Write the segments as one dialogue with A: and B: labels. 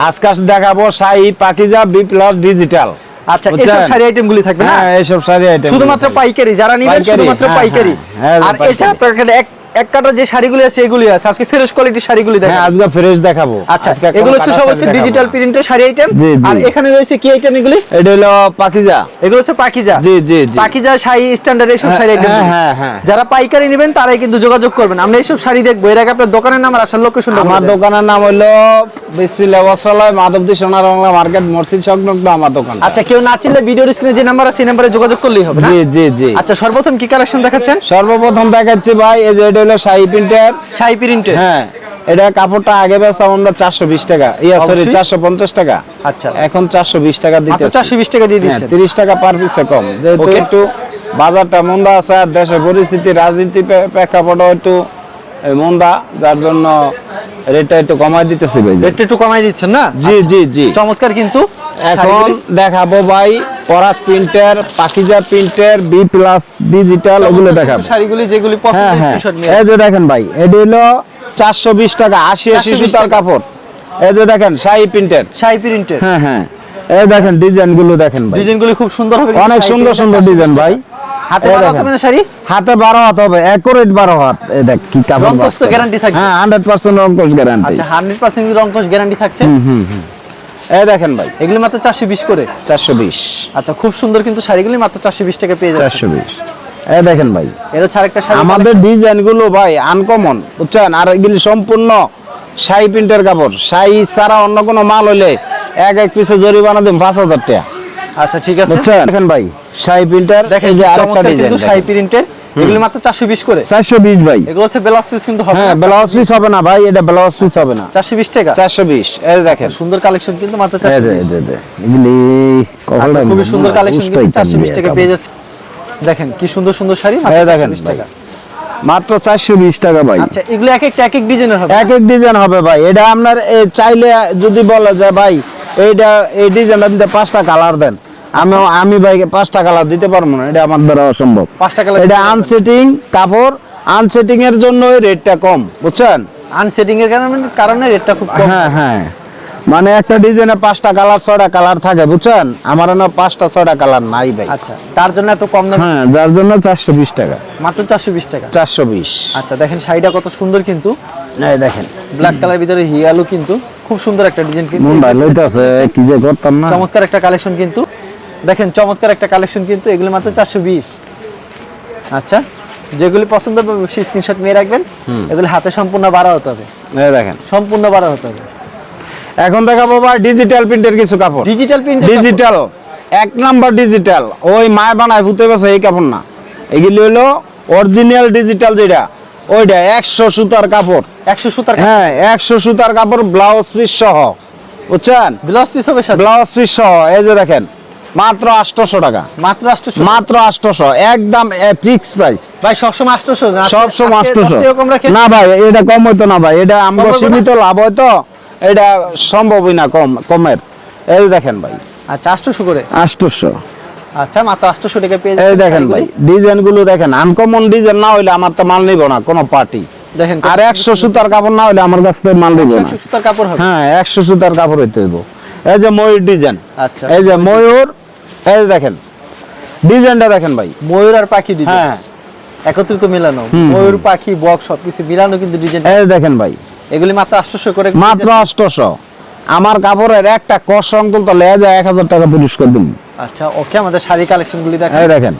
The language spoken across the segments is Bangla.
A: আজকে দেখাবো Shahi Pakiza B plus digital
B: আচ্ছা এইসব শাড়ি আইটেম গুলি থাকবে না?
A: হ্যাঁ এইসব শাড়ি আইটেম
B: শুধুমাত্র পাইকারি যারা নিবেন শুধুমাত্র
A: হ্যাঁ,
B: পাইকারি।
A: হ্যাঁ, হ্যাঁ,
B: আর। এছাড়া আপনার এক এক যে শাড়িগুলি আছে এগুলি আছে। আজকে ফ্রেশ কোয়ালিটির শাড়িগুলি
A: হ্যাঁ আজকে ফ্রেশ দেখাবো।
B: আচ্ছা এগুলো হচ্ছে সব হচ্ছে ডিজিটাল প্রিন্টের শাড়ি আইটেম। আর এখানে রয়েছে কি আইটেম এগুলি?
A: এটা হলো পাকিজা।
B: এগুলো হচ্ছে পাকিজা।
A: জি, জি, জি।
B: পাকিজা শাড়ি স্ট্যান্ডার্ড এইসব শাড়ি আইটেম
A: হ্যাঁ, হ্যাঁ, হ্যাঁ।
B: যারা পাইকারি নেবেন তারাই কিন্তু যোগাযোগ করবেন। আমরা এইসব শাড়ি দেখব। এর আগে আপনার দোকানের নাম আর আসার লোকেশন
A: আমার দোকানের নাম হলো বিসমিল্লাহ বস্ত্রালয় মাধবদী সোনার বাংলা মার্কেট মসজিদ সংলগ্ন আমার দোকান।
B: আচ্ছা কেউ না চিনলে ভিডিওর স্ক্রিনে যে নাম্বার আছে সেই নাম্বারে যোগাযোগ করলেই হবে
A: জি জি জি।
B: আচ্ছা সর্বপ্রথম কি কালেকশন দেখাচ্ছেন?
A: সর্বপ্রথম দেখাচ্ছি ভাই এই যে হলো শাহি প্রিন্টের
B: শাড়ি প্রিন্টের
A: হ্যাঁ এটা কাপড়টা আগে বেচতাম আমরা চারশো বিশ টাকা। ইয়া সরি চারশো পঞ্চাশ টাকা।
B: আচ্ছা।
A: এখন চারশো বিশ টাকা দিতে
B: মাত্র 420 টাকা দিয়ে দিচ্ছেন।
A: তিরিশ টাকা পার পিসে কম। যেহেতু একটু বাজারটা মন্দা আছে আর দেশের পরিস্থিতি রাজনীতি প্রে- প্রেক্ষাপটও একটু মন্দা যার জন্য রেটটা একটু কমাই দিতেছি ভাই।
B: রেটটা একটু কমাই দিচ্ছেন না?
A: জি জি জি।
B: চমৎকার কিন্তু।
A: এখন দেখাবো ভাই পরাগ প্রিন্টের পাকিজা প্রিন্টের বি প্লাস ডিজিটাল ওগুলো দেখাবো।
B: শাড়িগুলি যেগুলি
A: হ্যাঁ
B: পছন্দ
A: হ্যাঁ।
B: নিয়ে
A: এই যে দেখেন ভাই এটি হলো চারশো বিশ টাকা আশি আশি
B: 420
A: সুতার কাপড়। এই যে দেখেন শাহি প্রিন্টের।
B: শাড়ি প্রিন্টের।
A: হ্যাঁ হ্যাঁ। এই দেখেন ডিজাইনগুলো দেখেন ভাই।
B: ডিজাইনগুলি খুব সুন্দর হবে
A: অনেক সুন্দর সুন্দর ডিজাইন ভাই।
B: হাতে
A: এই
B: বানাতে
A: দেখেন।
B: হবে না শাড়ি?
A: হাতে বারো হাত হবে অ্যাকুরেট বারো হাত। এই দেখ কি কাপড় বাস্তব।
B: guarantee থাকবে?
A: হ্যাঁ হান্ড্রেড পার্সেন্ট রংকশ গ্যারান্টি
B: আচ্ছা হান্ড্রেড পার্সেন্ট রংকশ গ্যারান্টি থাকছে।
A: এই দেখেন ভাই
B: এগুলি মাত্র চারশো বিশ করে।
A: চারশো বিশ।
B: আচ্ছা খুব সুন্দর কিন্তু শাড়িগুলি মাত্র চারশো বিশ টাকা পেয়ে যাচ্ছে।
A: চারশো বিশ। এই দেখেন ভাই।
B: হচ্ছে আরেকটা শাড়ি
A: আমাদের ডিজাইনগুলো ভাই আনকমন বুঝছেন? আর এগুলি সম্পূর্ণ শাহি প্রিন্টের কাপড়। শাহি ছাড়া অন্য কোনো মাল হইলে এক এক পিসে জরিমানা দিন পাঁচ হাজার টাকা।
B: আচ্ছা ঠিক আছে।
A: দেখেন ভাই শাহি প্রিন্টার
B: দেখেন
A: যে আরেকটা ডিজাইন
B: শাড়ি প্রিন্টের এগুলি মাত্র চারশো বিশ করে?
A: চারশো বিশ ভাই।
B: এগুলো হচ্ছে ব্লাউজ পিস কিন্তু হবে
A: হ্যাঁ ব্লাউজ পিস হবে না ভাই এটা ব্লাউজ পিস হবে না।
B: চারশো বিশ টাকা?
A: চারশো বিশ এই দেখেন।
B: আচ্ছা, সুন্দর কালেকশন কিন্তু মাত্র
A: এই
B: চারশো
A: দে, এই দে, এগুলি
B: আচ্ছা
A: কখনো
B: সুন্দর কালেকশন কিন্তু চারশো বিশ
A: পারবি
B: টাকা পেয়ে যাচ্ছে। দেখেন কি সুন্দর সুন্দর শাড়ি মাত্র
A: দেখেন
B: 420 টাকা।
A: মাত্র চারশো বিশ টাকা ভাই।
B: আচ্ছা এগুলো এক একটা এক এক ডিজাইনের হবে?
A: এক এক ডিজাইন হবে ভাই এটা আপনার চাইলে যদি বলে যে ভাই এইটা এই ডিজাইনটা দিতে পাঁচটা কালার দেন। আমি আমি ভাইকে পাঁচটা কালার দিতে পারব না এটা আমার দ্বারা অসম্ভব।
B: পাঁচটা কালার
A: এটা আনসেটিং কাপড় আনসেটিং এর জন্য রেটটা কম বুঝছেন?
B: আনসেটিং এর কারণে কারণে রেটটা খুব কম।
A: হ্যাঁ হ্যাঁ। মানে একটা ডিজাইনে পাঁচটা কালার ছয়টা কালার থাকে বুঝছেন? আমার না পাঁচটা ছয়টা কালার নাই ভাই।
B: আচ্ছা তার জন্য এত কম দাম?
A: হ্যাঁ যার জন্য চারশো বিশ টাকা।
B: মাত্র চারশো বিশ টাকা?
A: চারশো বিশ।
B: আচ্ছা দেখেন শাড়িটা কত সুন্দর কিন্তু।
A: এই দেখেন।
B: ব্ল্যাক কালার ভিতরে হিয়ালু কিন্তু খুব সুন্দর একটা ডিজাইন কিন্তু।
A: কি যে করতাম না।
B: চমৎকার একটা কালেকশন কিন্তু। দেখেন চমৎকার একটা কালেকশন কিন্তু এগুলো মাত্র চারশো বিশ। আচ্ছা যেগুলি পছন্দ হবে স্ক্রিনশট নিয়ে রাখবেন। এগুলি হাতে সম্পূর্ণ বাড়া হতে হবে।
A: দেখেন।
B: সম্পূর্ণ বাড়া হতে হবে।
A: এখন দেখাবো ভাই ডিজিটাল প্রিন্টের কিছু কাপড়।
B: ডিজিটাল প্রিন্ট
A: ডিজিটাল এক নাম্বার ডিজিটাল ওই মায় বানায় ভূতে বসে এই কাপড় না। এগুলি হলো অরিজিনাল ডিজিটাল যেটা ওইটা একশো সুতার কাপড়।
B: একশো সুতার
A: হ্যাঁ একশো সুতার কাপড় ব্লাউজ পিস সহ। বুঝছেন?
B: ব্লাউজ পিস হবে
A: ব্লাউজ পিস সহ এই যে দেখেন। মাত্র আটশোশো টাকা।
B: মাত্র আটশো
A: মাত্র আটশোশো। একদম ফিক্স প্রাইস
B: ভাই সবসময়
A: সবসময় আটশোশো।
B: কম রাখে?
A: না ভাই এটা কম হইতো না ভাই। এটা? সীমিত লাভ এটা সম্ভবই না কম কমের। এই দেখেন ভাই।
B: আচ্ছা আটশোশো করে?
A: আটশোশো।
B: আচ্ছা মাত্র আটশোশো টাকা পেয়ে
A: এই দেখেন ভাই। ডিজাইনগুলো দেখেন। আনকমন ডিজাইন না হইলে আমার তো মাল নিব না কোনো পার্টি
B: দেখেন
A: আর একশো সুতার কাপড় না হইলে আমার কাছ মাল নিব না।
B: একশো সুতার কাপড় হবে?
A: হ্যাঁ একশো সুতার কাপড় হইতে হইব। এই যে ময়ূর ডিজাইন।
B: আচ্ছা।
A: এই যে ময়ূর এই দেখেন ডিজাইনটা দেখেন ভাই।
B: ময়ূর আর পাখি ডিজাইন।
A: হ্যাঁ।
B: একত্রিত মেলানো। ময়ূর পাখি বক সবকিছু মিলানো কিন্তু ডিজাইন।
A: এই দেখেন ভাই।
B: এগুলি মাত্র আটশোশো করে
A: মাত্র অষ্টশো আমার কাপড়ের একটা কষ অঙ্কল তো লেয়া যায় এক হাজার টাকা পুরস্কার দিন।
B: আচ্ছা ওকে আমাদের শাড়ি কালেকশন গুলি দেখেন।
A: এই দেখেন।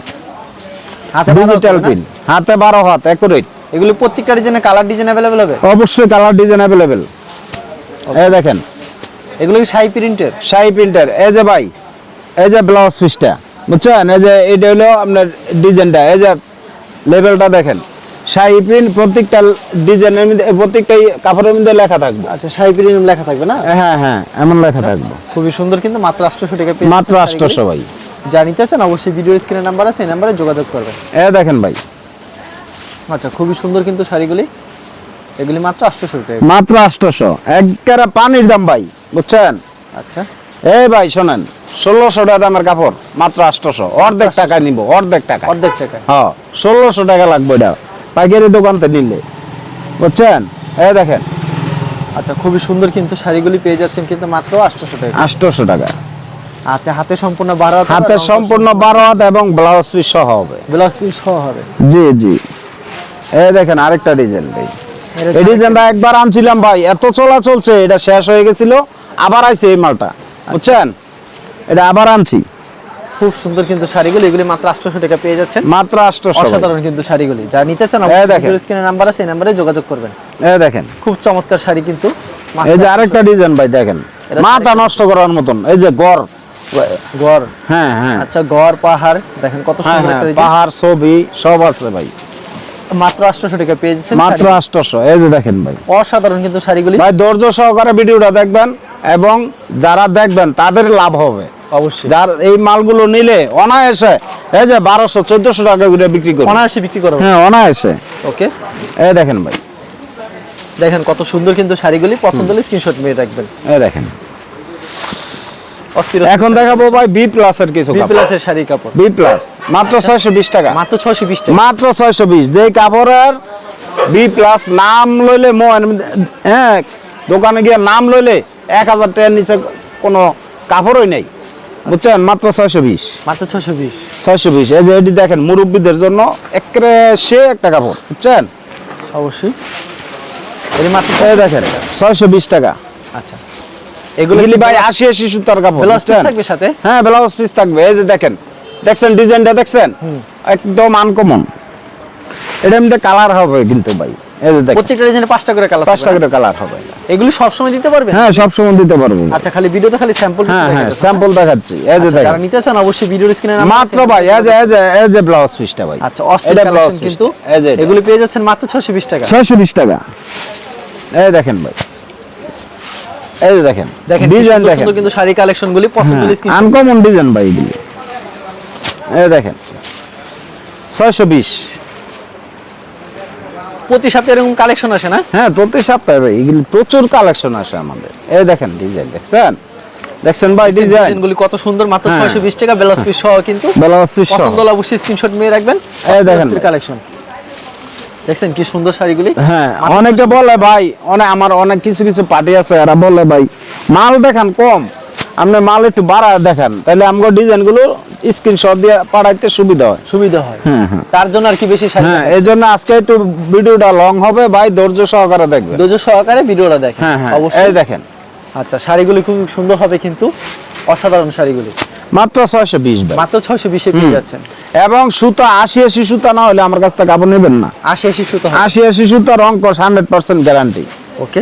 B: হাতে
A: ডিজিটাল পিন হাতে বারো হাত একুরেট
B: এগুলি প্রত্যেকটা ডিজাইনে কালার ডিজাইন অ্যাভেলেবল হবে?
A: অবশ্যই কালার ডিজাইন অ্যাভেলেবেল এই দেখেন।
B: এগুলো কি শাড়ি প্রিন্টের
A: শাহি প্রিন্টার এই যে ভাই এই যে ব্লাউজ পিসটা বুঝছেন? এই যে এটা হলো আপনার ডিজাইনটা এই যে লেভেলটা দেখেন শাহি প্রিন্ট প্রত্যেকটা ডিজাইনের মধ্যে প্রত্যেকটা কাপড়ের মধ্যে লেখা থাকবে।
B: আচ্ছা শাড়ি প্রিন্ট লেখা থাকবে না?
A: হ্যাঁ হ্যাঁ এমন লেখা থাকবে।
B: খুবই সুন্দর কিন্তু মাত্র আটশোশো টাকা পেয়ে
A: মাত্র
B: যাচ্ছেন
A: আটশোশো
B: শাড়িগুলি।
A: ভাই।
B: যা চান অবশ্যই ভিডিওর স্ক্রিনের নাম্বার আছে এই নাম্বারে যোগাযোগ করবেন।
A: এ দেখেন ভাই।
B: আচ্ছা খুবই সুন্দর কিন্তু শাড়িগুলি। এগুলি মাত্র আটশোশো টাকা।
A: মাত্র আটশোশো। একবারে পানির দাম ভাই বুঝছেন?
B: আচ্ছা।
A: এই ভাই শোনেন ষোলোশো টাকা দামের কাপড় মাত্র আটশোশো। অর্ধেক টাকা নিব অর্ধেক টাকা।
B: অর্ধেক টাকা।
A: হ্যাঁ ষোলোশো টাকা লাগবে এটা। পাইকারি দোকানতে নিলে। বুঝছেন? এই দেখেন।
B: আচ্ছা খুবই সুন্দর কিন্তু শাড়িগুলি পেয়ে যাচ্ছেন কিন্তু মাত্র আটশোশো টাকা।
A: আটশোশো টাকা।
B: হাতে হাতে সম্পূর্ণ বারো হাত
A: সম্পূর্ণ বারো হাত এবং ব্লাউজ পিস সহ হবে।
B: ব্লাউজ পিস সহ হবে।
A: জি জি। এই দেখেন আরেকটা ডিজাইন ভাই। এই ডিজাইনটা একবার আনছিলাম ভাই। এত চলা চলছে এটা শেষ হয়ে গেছিল আবার আইছে এই মালটা। বুঝছেন? এটা আবার আনছি।
B: খুব সুন্দর কিন্তু শাড়িগুলি এগুলি মাত্র আটশোশো টাকা পেয়ে যাচ্ছেন।
A: মাত্র আটশোশো
B: অসাধারণ কিন্তু শাড়িগুলি। যা নিতে চান
A: এই দেখেন।
B: স্ক্রিনের নাম্বার আছে এই নাম্বারে যোগাযোগ করবেন।
A: এই দেখেন।
B: খুব চমৎকার শাড়ি কিন্তু।
A: এই যে আরেকটা ডিজাইন ভাই দেখেন। মাথা নষ্ট করার মতন। এই যে গড়।
B: গড়।
A: হ্যাঁ হ্যাঁ।
B: আচ্ছা গড় পাহাড়। দেখেন কত
A: হ্যাঁ
B: সুন্দর
A: হ্যাঁ
B: একটা।
A: পাহাড় ছবি সব আছে ভাই।
B: মাত্র আটশোশো টাকা পেয়ে যাচ্ছেন
A: মাত্র
B: শাড়ি।
A: আটশোশো। এই যে দেখেন ভাই।
B: অসাধারণ কিন্তু শাড়িগুলি।
A: ভাই ধৈর্য সহকারে ভিডিওটা দেখবেন। এবং যারা দেখবেন তাদের লাভ হবে।
B: অবশ্যই।
A: যার এই মালগুলো নিলে অনায়াসে এই যে বারোশো চোদ্দশো টাকা করে বিক্রি করে
B: অনায়াসে বিক্রি করব
A: হ্যাঁ অনায়াসে।
B: ওকে।
A: এই দেখেন ভাই।
B: দেখেন কত সুন্দর কিন্তু শাড়িগুলি পছন্দ হলে স্ক্রিনশট মেরে রাখবেন।
A: এই দেখেন। এখন দেখাবো ভাই বি প্লাস এর কিছু
B: বি প্লাসের শাড়ি কাপড়।
A: বি প্লাস মাত্র ছয়শো বিশ টাকা।
B: মাত্র ছয়শো বিশ টাকা।
A: মাত্র ছয়শো বিশ। যে কাপড়ের বি প্লাস নাম লইলে মন হ্যাঁ দোকানে গিয়ে নাম লইলে এক হাজার টাকার নিচে কোনো কাপড়ই নেই। বুঝছেন? মাত্র ছয়শো বিশ।
B: মাত্র ছয়শো বিশ।
A: ছয়শো বিশ। এই যে এটি দেখেন মুরব্বীদের জন্য একেবারে সে একটা কাপড় বুঝছেন?
B: অবশ্যই। এর মাত্র
A: এই দেখেন ছয়শো বিশ টাকা।
B: আচ্ছা। এগুলো
A: ভাই আশি আশি সুতার কাপড়
B: ব্লাউজ পিস? থাকবে সাথে?
A: হ্যাঁ ব্লাউজ পিস থাকবে। এই যে দেখেন দেখছেন ডিজাইনটা দেখছেন? একদম আনকমন এটা এমনি কালার হবে কিন্তু ভাই। এই যে দেখেন।
B: প্রত্যেকটা ডিজাইনে পাঁচটা করে কালার
A: পাঁচটা করে কালার হবে।
B: এগুলি সবসময় দিতে পারবে?
A: হ্যাঁ সব সময় দিতে পারব।
B: আচ্ছা খালি ভিডিওতে খালি স্যাম্পল
A: হ্যাঁ হ্যাঁ স্যাম্পল দেখাচ্ছি। এই যে
B: যারা নিতে চান অবশ্যই ভিডিওর স্ক্রিনে
A: মাত্র ভাই এই যে এই যে এই যে ব্লাউজ পিসটা ভাই।
B: আচ্ছা অস্থির কালেকশন কিন্তু
A: এই যে এটা।
B: পেয়ে যাচ্ছেন মাত্র 620 টাকা।
A: ছয়শো বিশ টাকা। এই দেখেন ভাই। এই যে দেখেন।
B: দেখেন
A: ডিজাইন দেখেন।
B: কিন্তু শাড়ি কালেকশন পছন্দ
A: আনকমন ডিজাইন ভাই এই দেখেন। ছয়শো বিশ।
B: প্রতি সপ্তাহে এরকম কালেকশন আসে না?
A: হ্যাঁ প্রতি সপ্তাহে ভাই এগুলি প্রচুর কালেকশন আসে আমাদের। এই দেখেন ডিজাইন দেখছেন? দেখছেন ভাই ডিজাইন
B: গুলি কত সুন্দর মাত্র
A: হ্যাঁ।
B: 620 টাকা ব্লাউজ পিস সহ কিন্তু
A: ব্লাউজ পিস সহ।
B: পছন্দ হলে অবশ্যই স্ক্রিনশট মেরে রাখবেন।
A: এই দেখেন।
B: কালেকশন দেখছেন কি সুন্দর শাড়িগুলি?
A: হ্যাঁ অনেকে বলে ভাই অনেক আমার অনেক কিছু কিছু পার্টি আছে এরা বলে ভাই মাল দেখান কম। আপনি মাল একটু বাড়া দেখান। তাহলে আমাকে ডিজাইনগুলো স্ক্রিনশট দিয়ে পাঠাইতে সুবিধা হয়।
B: সুবিধা হয়।
A: হ্যাঁ হ্যাঁ।
B: তার জন্য আর কি বেশি
A: হ্যাঁ এই জন্য আজকে একটু ভিডিওটা লং হবে ভাই ধৈর্য সহকারে দেখবেন।
B: ধৈর্য সহকারে ভিডিওটা দেখেন
A: হ্যাঁ
B: অবশ্যই।
A: এই দেখেন।
B: আচ্ছা শাড়িগুলি খুব সুন্দর হবে কিন্তু অসাধারণ শাড়িগুলি।
A: মাত্র ছয়শো বিশ
B: মাত্র 620 এ পেয়ে যাচ্ছেন।
A: এবং সুতা আশি আশি সুতা না হলে আমার কাছ থেকে কাপড় নেবেন না।
B: আশি আশি সুতো
A: আশি আশি সুতা রং কস হান্ড্রেড পার্সেন্ট গ্যারান্টি
B: ওকে।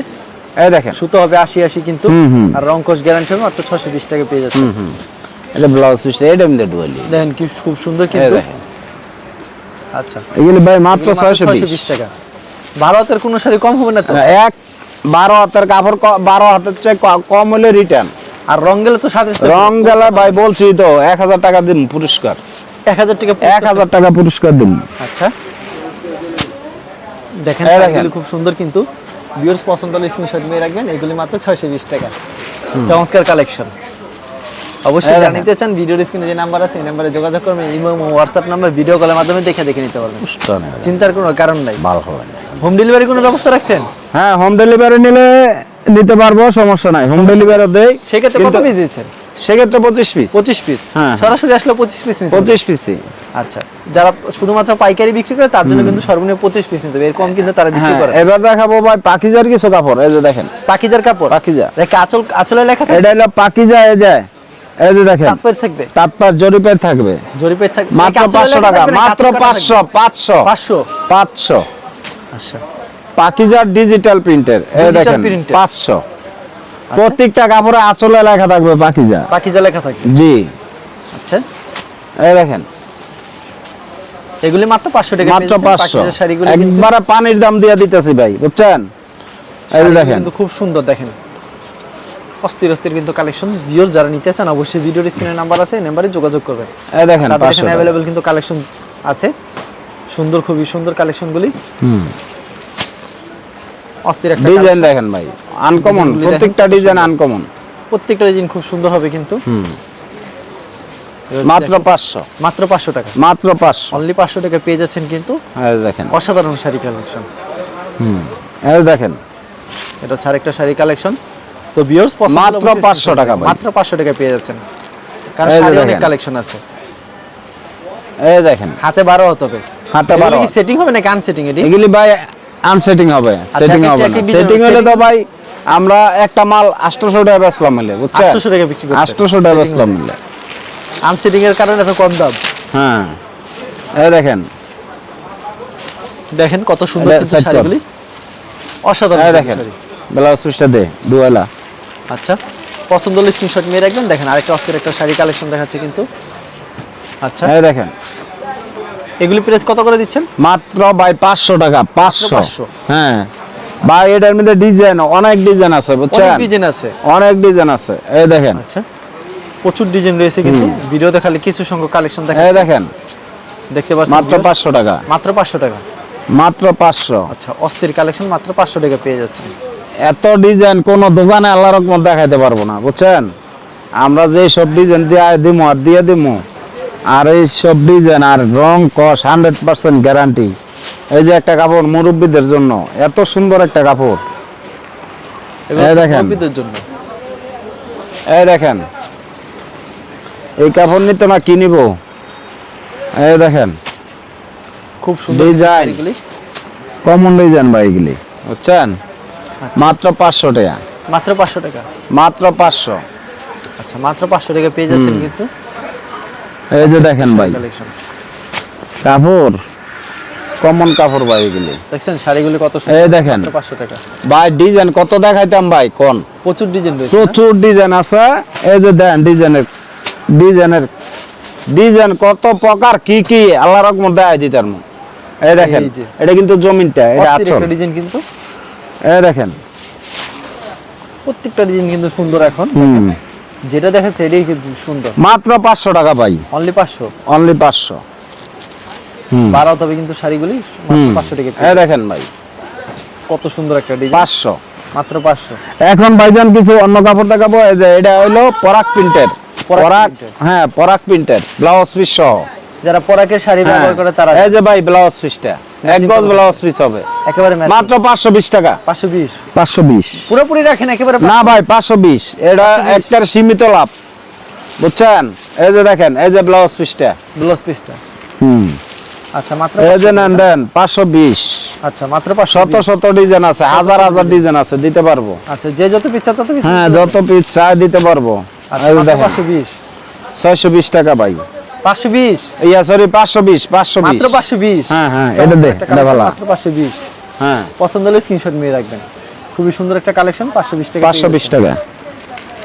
A: এই দেখেন।
B: সুতো হবে আশি আশি কিন্তু। আর রংকশ গ্যারান্টি হবে মাত্র ছশো বিশ টাকা পেয়ে যাচ্ছে।
A: এটা ব্লাউজ পিসটা এটা এমনি ডুয়ালি
B: দেখেন কি খুব সুন্দর কিন্তু। আচ্ছা।
A: এগুলি ভাই মাত্র ছয়শো বিশ।
B: টাকা। ভালো হাতের কোনো শাড়ি কম হবে না তো?
A: এক বারো হাতের কাপড় বারো হাতের চেয়ে কম হলে রিটার্ন
B: আর রং গেলে তো সাথে
A: রং গেলে ভাই বলছি তো এক হাজার টাকা দিন পুরস্কার।
B: এক হাজার টাকা
A: এক হাজার টাকা পুরস্কার দিন।
B: আচ্ছা। দেখেন। খুব সুন্দর কিন্তু। ভিউয়ার্স পছন্দ হলে স্ক্রিনশট নিয়ে রাখবেন। এগুলি মাত্র ছয়শো বিশ টাকা। চমৎকার কালেকশন অবশ্যই
A: দেখেন।
B: জানিতে চান ভিডিওর স্ক্রিনে যে নাম্বার আছে এই নাম্বারে যোগাযোগ করবেন। ইমো হোয়াটসঅ্যাপ নাম্বার ভিডিও কলের মাধ্যমে দেখে দেখে নিতে পারবেন। চিন্তার কোনো কারণ নাই।
A: ভালো হবে।
B: হোম ডেলিভারি কোনো ব্যবস্থা রাখছেন?
A: হ্যাঁ হোম ডেলিভারি নিলে নিতে পারব সমস্যা নাই। হোম ডেলিভারি দেই।
B: সেক্ষেত্রে কত পিস দিচ্ছেন?
A: সেক্ষেত্রে পঁচিশ পিস
B: পঁচিশ পিস
A: হ্যাঁ।
B: সরাসরি আসলে পঁচিশ পিস।
A: পঁচিশ পিসই
B: আচ্ছা যারা শুধুমাত্র পাইকারি বিক্রি করে তার জন্য কিন্তু সর্বনিম্ন পঁচিশ পিস নিতে হবে। এর কম কিন্তু তারা বিক্রি
A: হ্যাঁ
B: করে।
A: এবার দেখাবো ভাই পাকিজার কিছু কাপড় এই যে দেখেন।
B: পাকিজার কাপড়?
A: পাকিজা।
B: আঁচল আঁচলে লেখা
A: এটা হলো পাকিজা এই যে এই যে দেখেন।
B: তাৎপর্য থাকবে?
A: তাৎপার জরিপের থাকবে।
B: জরিপে থাকবে?
A: মাত্র পাঁচশো টাকা মাত্র পাঁচশো পাঁচশো।
B: পাঁচশো।
A: পাঁচশো।
B: আচ্ছা।
A: পাকিজার ডিজিটাল প্রিন্টের এই দেখেন
B: printed।
A: পাঁচশো। প্রত্যেকটা কাপড়ে আঁচলে লেখা থাকবে পাকিজা।
B: পাকিজা লেখা থাকবে?
A: জি।
B: আচ্ছা।
A: এই দেখেন
B: এগুলি মাত্র পাঁচশো টাকা
A: মাত্র
B: শাড়িগুলি
A: একবারে পানির দাম দিয়ে দিতেছি ভাই বুঝছেন? এই দেখেন।
B: কিন্তু খুব সুন্দর দেখেন। অস্থির অস্থির কিন্তু কালেকশন। ভিউর যারা নিতে চান অবশ্যই ভিডিওর নাম্বার আছে নাম্বারে যোগাযোগ করবেন।
A: এই দেখেন
B: এখানে অ্যাভেলেবেল কিন্তু কালেকশন আছে। সুন্দর খুবই সুন্দর কালেকশনগুলি। অস্থির একটা
A: ডিজাইন দেখেন ভাই আনকমন প্রত্যেকটা ডিজাইন আনকমন
B: প্রত্যেকটা ডিজাইন খুব সুন্দর হবে কিন্তু। এবার
A: মাত্র
B: দেখেন,
A: পাঁচশো।
B: মাত্র পাঁচশো টাকা।
A: মাত্র পাঁচশো।
B: অনলি পাঁচশো টাকা পেয়ে যাচ্ছেন কিন্তু
A: দেখেন।
B: অসাধারণ শাড়ি কালেকশন।
A: হুম এই দেখেন।
B: এটা হচ্ছে আরেকটা শাড়ি কালেকশন। তো
A: মাত্র 500 টাকা
B: মাত্র পাঁচশো টাকা পেয়ে যাচ্ছেন। কারণ শাড়ি অনেক কালেকশন আছে।
A: এই দেখেন।
B: হাতে বারো হতে হবে।
A: হাতে বারো।
B: কি সেটিং হবে নাকি আনসেটিং এটি?
A: এগুলি ভাই আনসেটিং হবে। সেটিং হবে না।
B: এক design
A: সেটিং হলে তো ভাই আমরা একটা মাল 800 টাকা বেচলাম মিলে বুঝছেন?
B: 800 টাকা বিক্রি করতে।
A: 800 টাকা বেচলাম মিলে।
B: আনসেটিং এর কারণে এত কম দাম।
A: হ্যাঁ। এই দেখেন।
B: দেখেন কত সুন্দর। শাড়িগুলি। অসাধারণ
A: এই দেখেন ব্লাউজ পিসটা দে দুয়ালা
B: আচ্ছা পছন্দ হলে স্ক্রিনশট নিয়ে রাখবেন। দেখেন আরেকটা অস্থির একটা শাড়ি কালেকশন দেখাচ্ছে কিন্তু। আচ্ছা।
A: এই দেখেন।
B: এগুলি প্রাইস কত করে দিচ্ছেন?
A: মাত্র ভাই 500 টাকা 500
B: 500
A: হ্যাঁ। ভাই এটার মধ্যে ডিজাইন অনেক ডিজাইন আছে বুঝছেন?
B: অনেক ডিজাইন আছে।
A: অনেক ডিজাইন আছে। এই দেখেন।
B: আচ্ছা। প্রচুর ডিজাইন রয়েছে কিন্তু। ভিডিওতে খালি কিছু সংখ্যক কালেকশন দেখা
A: দেখেন।
B: দেখতে পাচ্ছেন
A: মাত্র 500 টাকা।
B: মাত্র পাঁচশো টাকা।
A: মাত্র 500
B: আচ্ছা অস্থির কালেকশন মাত্র পাঁচশো টাকা পেয়ে যাচ্ছেন
A: এত ডিজাইন কোন দোকানে আল্লাহ রকম দেখাইতে পারব না বুঝছেন? আমরা যে সব ডিজাইন দিয়ে দিমু আর দিয়ে দিমু আর এই সব ডিজাইন আর রং কস হান্ড্রেড পার্সেন্ট গ্যারান্টি এই যে একটা কাপড় মুরব্বীদের জন্য এত সুন্দর একটা কাপড়। এই দেখেন।
B: মুরব্বিদের জন্য।
A: এই দেখেন। এই কাপড় নিতে না কি নিব? এই দেখেন
B: খুব সুন্দর। শাড়িগুলি
A: কমন ডিজাইন ভাই এগুলি বুঝছেন? মাত্র পাঁচশো টাকা।
B: মাত্র পাঁচশো টাকা?
A: মাত্র পাঁচশো।
B: আচ্ছা মাত্র পাঁচশো টাকা পেয়ে যাচ্ছেন কিন্তু।
A: এই যে দেখেন ভাই কাপড় কমন কাপড় ভাই এগুলি।
B: দেখছেন শাড়িগুলি কত
A: এই দেখেন
B: পাঁচশো টাকা।
A: ভাই ডিজাইন কত দেখাইতাম ভাই কোন?
B: প্রচুর ডিজাইন
A: প্রচুর ডিজাইন আছে। এই যে দেন ডিজাইনের ডিজাইনের ডিজাইন কত প্রকার কি কি আল্লাহ রকম দেখাই দিতার মু এই দেখেন এটা কিন্তু জমিনটা এটা
B: অস্থির
A: আচল।
B: একটা ডিজাইন কিন্তু।
A: এই দেখেন।
B: প্রত্যেকটা ডিজাইন কিন্তু সুন্দর এখন। যেটা দেখাচ্ছে এটাই কিন্তু সুন্দর।
A: মাত্র পাঁচশো টাকা ভাই।
B: অনলি পাঁচশো?
A: অনলি পাঁচশো। হুম।
B: বাড়াও তবে কিন্তু শাড়িগুলি মাত্র
A: হুম।
B: পাঁচশো টাকা
A: এই দেখেন ভাই।
B: কত সুন্দর একটা ডিজাইন।
A: পাঁচশো।
B: মাত্র পাঁচশো।
A: এখন ভাইজান কিছু অন্য কাপড় দেখাবো এই যে এটা হলো পরাক প্রিন্টের।
B: পরাগ
A: পরাক হ্যাঁ পরাক প্রিন্টের ব্লাউজ পিস সহ।
B: যারা পরাকের শাড়ি
A: হ্যাঁ।
B: ব্যবহার করে তারা
A: এই যে ভাই ব্লাউজ পিসটা এক গজ ব্লাউজ পিস হবে।
B: একেবারে
A: মাত্র পাঁচশো বিশ টাকা।
B: পাঁচশো বিশ।
A: পাঁচশো বিশ।
B: পুরোপুরি রাখেন একেবারে
A: না ভাই পাঁচশো বিশ। এটা একটার সীমিত লাভ। বুঝছেন? এই যে দেখেন এই যে ব্লাউজ পিসটা।
B: ব্লাউজ পিসটা।
A: হুম।
B: আচ্ছা মাত্র
A: এই যে নেন দেন পাঁচশো বিশ।
B: আচ্ছা মাত্র
A: শত শত ডিজাইন আছে হাজার হাজার ডিজাইন আছে দিতে পারব।
B: আচ্ছা যে যত পিচ্ছা তত পিস
A: হ্যাঁ যত পিস চাই দিতে পারব।
B: আচ্ছা পাঁচশো বিশ।
A: ছয়শো বিশ টাকা ভাই।
B: পাঁচশো বিশ?
A: ইয়া সরি পাঁচশো বিশ পাঁচশো বিশ।
B: মাত্র পাঁচশো বিশ?
A: হ্যাঁ, হ্যাঁ, এটা
B: চমৎকার
A: দে, এটা ভালো।
B: মাত্র পাঁচশো বিশ।
A: হ্যাঁ।
B: পছন্দ হলে স্ক্রিনশট নিয়ে রাখবেন। খুবই সুন্দর একটা কালেকশন পাঁচশো বিশ টাকা
A: পাঁচশো বিশ টাকা।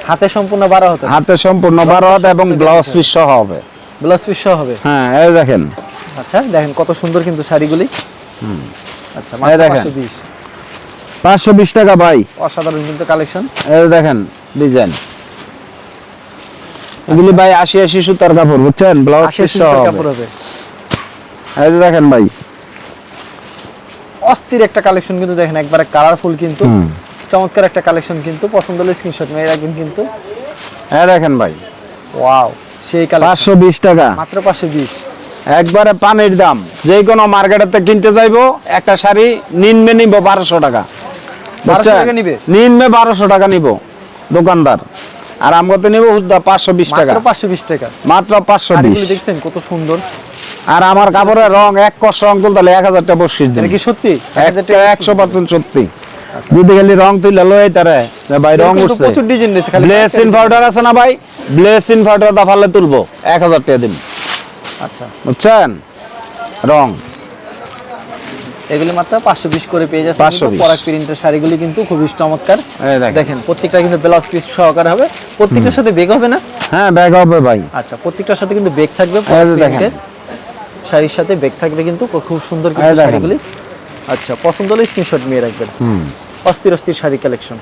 B: হাতে সম্পূর্ণ বারো হতে।
A: হাতে সম্পূর্ণ বারো হাত এবং ব্লাউজ পিস সহ হবে।
B: ব্লাউজ পিস সহ হবে।
A: হ্যাঁ এই দেখেন।
B: আচ্ছা দেখেন কত সুন্দর কিন্তু শাড়িগুলি। আচ্ছা
A: এই
B: মাত্র
A: দেখেন।
B: পাঁচশো বিশ।
A: পাঁচশো বিশ টাকা ভাই।
B: অসাধারণ কিন্তু কালেকশন
A: এই দেখেন ডিজাইন এগুলি ভাই আশি আশি সুতার কাপড় বুঝছেন? ব্লাউজ।
B: কাপড় হবে।
A: এই যে দেখেন ভাই।
B: অস্থির একটা কালেকশন কিন্তু দেখেন একবারে কালারফুল কিন্তু। চমৎকার একটা কালেকশন কিন্তু পছন্দ হলে স্ক্রিনশট নিয়ে রাখবেন কিন্তু।
A: এই দেখেন ভাই।
B: ওয়াও সেই
A: পাঁচশো বিশ টাকা।
B: মাত্র পাঁচশো বিশ।
A: একবারে পানির দাম। যে কোনো মার্কেটেতে কিনতে যাইবো একটা শাড়ি নিম্নে নিব বারোশো টাকা।
B: 1200 টাকা নিবে?
A: নিম্নে বারোশো টাকা নিব দোকানদার। আর আমগতে নিব হুদ্দা পাঁচশো বিশ টাকা।
B: মাত্র পাঁচশো বিশ টাকা।
A: মাত্র পাঁচশো
B: দেখছেন কত সুন্দর।
A: আর আমার কাপড়ের রং এক কষ রং তুলতে এক হাজার টাকা বসিস দিন।
B: কি সত্যি?
A: একশো পার্সেন্ট সত্যি। যদি খালি রং তুইলে লই তারে ভাই রং উঠছে।
B: প্রচুর ডিজাইন রয়েছে খালি
A: ব্লেস ইনভার্টার আছে না ভাই? ব্লেস ইনভার্টার দাফালে তুলবো। এক হাজার টাকা দিন।
B: আচ্ছা।
A: বুঝছেন? রং।
B: এগুলি মাত্র পাঁচশো বিশ করে পেয়ে যাচ্ছে
A: 520
B: কিন্তু পরাগ প্রিন্টের শাড়িগুলি কিন্তু খুবই চমৎকার।
A: দেখেন।
B: প্রত্যেকটা কিন্তু ব্লাউজ পিস সহকারে হবে। প্রত্যেকটার সাথে বেগ হবে না?
A: হ্যাঁ ব্যাগ হবে ভাই।
B: আচ্ছা প্রত্যেকটার সাথে কিন্তু বেগ থাকবে শাড়ির সাথে বেগ থাকবে কিন্তু খুব সুন্দর কিন্তু শাড়িগুলি। আচ্ছা পছন্দ হলে স্ক্রিনশট নিয়ে রাখবেন। অস্থির অস্থির শাড়ি কালেকশন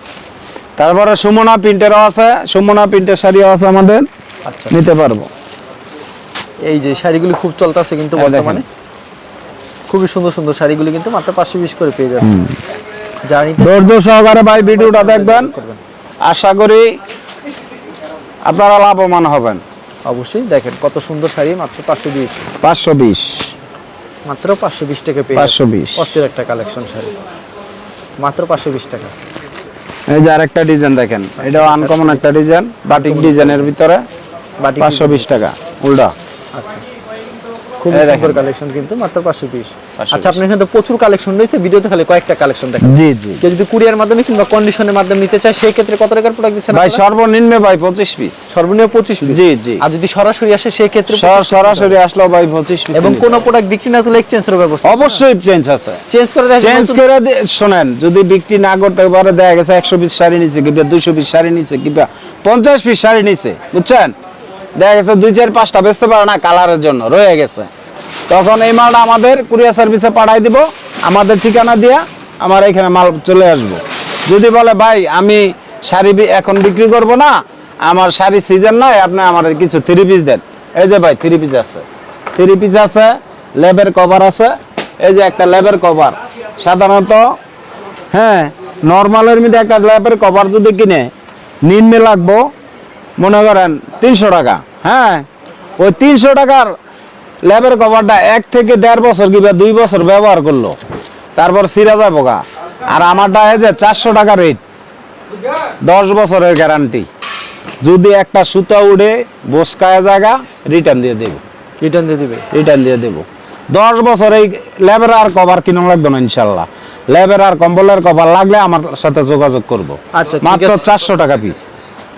A: তারপরে সুমনা প্রিন্টেরও আছে। সুমনা প্রিন্টের শাড়িও আছে আমাদের।
B: আচ্ছা।
A: নিতে পারব।
B: এই যে শাড়িগুলি খুব চলতেছে কিন্তু। বর্তমানে। খুবই সুন্দর সুন্দর শাড়িগুলি কিন্তু মাত্র পাঁচশো বিশ করে পেয়ে যাচ্ছে জার্নিতে
A: ধৈর্য সহকারে ভাই ভিডিওটা দেখবেন। আশা করি আপনারা লাভবান হবেন।
B: অবশ্যই দেখেন কত সুন্দর শাড়ি মাত্র পাঁচশো বিশ।
A: পাঁচশো বিশ।
B: মাত্র পাঁচশো বিশ টাকা পেয়ে
A: পাঁচশো বিশ।
B: অস্থির একটা কালেকশন শাড়ি। মাত্র পাঁচশো বিশ টাকা।
A: এই যে আরেকটা ডিজাইন দেখেন এটাও আনকমন একটা ডিজাইন বাটিক ডিজাইনের ভিতরে
B: বাটি
A: পাঁচশো বিশ টাকা উল্টা।
B: আচ্ছা। খুব সুন্দর কালেকশন কিন্তু মাত্র পাঁচশো বিশ
A: 520
B: আচ্ছা আপনার এখানে তো প্রচুর কালেকশন রয়েছে ভিডিওতে খালি কয়েকটা কালেকশন
A: জি জি।
B: কেউ যদি কুরিয়ার মাধ্যমে কিংবা কন্ডিশনের মাধ্যমে নিতে চায় সেই ক্ষেত্রে কত টাকার প্রোডাক্ট দিচ্ছেন
A: ভাই সর্বনিম্ন ভাই পঁচিশ পিস।
B: সর্বনিম্ন পঁচিশ পিস?
A: জি জি।
B: আর যদি সরাসরি আসে সেই ক্ষেত্রে
A: সরাসরি আসলো ভাই পঁচিশ পিস
B: এবং কোন প্রোডাক্ট বিক্রি না হলে ব্যবস্থা
A: অবশ্যই চেঞ্জ আছে।
B: চেঞ্জ করে
A: চেঞ্জ করে শোনেন যদি বিক্রি না করতে পারে দেখা গেছে একশো পিস শাড়ি নিচ্ছে কিংবা দুইশো পিস শাড়ি নিচ্ছে কিংবা পঞ্চাশ পিস শাড়ি নিচ্ছে বুঝছেন? দেখা গেছে দুই চার পাঁচটা বেচতে পারে না কালারের জন্য, রয়ে গেছে। তখন এই মালটা আমাদের কুরিয়ার সার্ভিসে পাঠাই দিব, আমাদের ঠিকানা দিয়া আমার এখানে মাল চলে আসব। যদি বলে, ভাই, আমি শাড়ি এখন বিক্রি করব না, আমার শাড়ি সিজন নয় আপনি আমার কিছু থ্রি পিস দেন। এই যে ভাই থ্রি পিস আছে। থ্রি পিস আছে, লেবের কভার আছে। এই যে একটা লেবের কভার সাধারণত হ্যাঁ নর্মালের মধ্যে একটা ল্যাপের কভার যদি কিনে, নিম্নে লাগবো মনে করেন তিনশো টাকা। হ্যাঁ? ওই তিনশো টাকার ল্যাবের কভারটা এক থেকে দেড় বছর কিংবা দুই বছর ব্যবহার করল। তারপর সিরা যাব গা আর আমারটা যে চারশো টাকা রেট দশ বছরের গ্যারান্টি যদি একটা সুতা উড়ে বসকায় জায়গা রিটার্ন দিয়ে দেবো।
B: রিটার্ন দিয়ে দেবে?
A: রিটার্ন দিয়ে দেবো। দশ বছর এই ল্যাবের আর কভার কিনা লাগবে না ইনশাল্লাহ। ল্যাবের আর কম্বলের কভার লাগলে আমার সাথে যোগাযোগ করব।
B: আচ্ছা,
A: মাত্র চারশো টাকা পিস